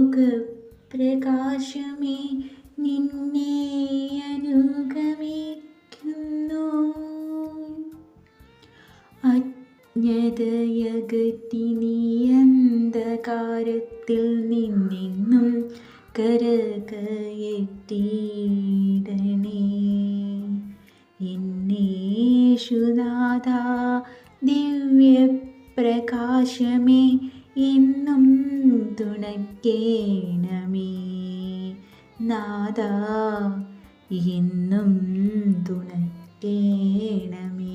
ലോകപ്രകാശമേ നിന്നെ അനുഗമിക്കുന്നു. അജ്ഞതയകറ്റി നീ അന്ധകാരത്തിൽ നിന്നെന്നും കരകയറ്റിയിടണേ എന്നേശുനാഥ ദിവ്യപ്രകാശമേ എന്നും തുണയ്ക്കേണമേ നാദ എന്നും തുണയ്ക്കേണമേ